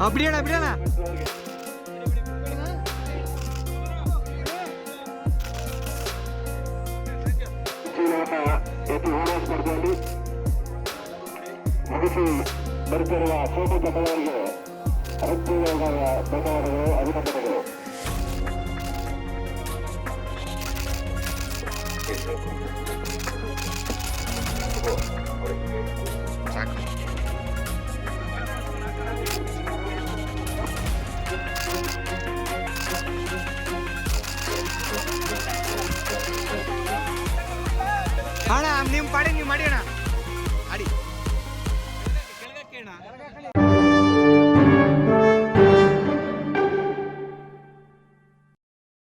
அப்படியாடா அப்படியாடா எட்டு ஓராஸ் படுத்தாண்டு மகிழ்ச்சி மருத்துவ சோப்பு கட்டவாரிகள் அரசு பட்டவாரிகளோ ಅಣ್ಣ ನಿಮ್ಮ ಪಾಡಿ ನೀವು ಮಾಡಿ ಅಣ್ಣ. ಅಡಿ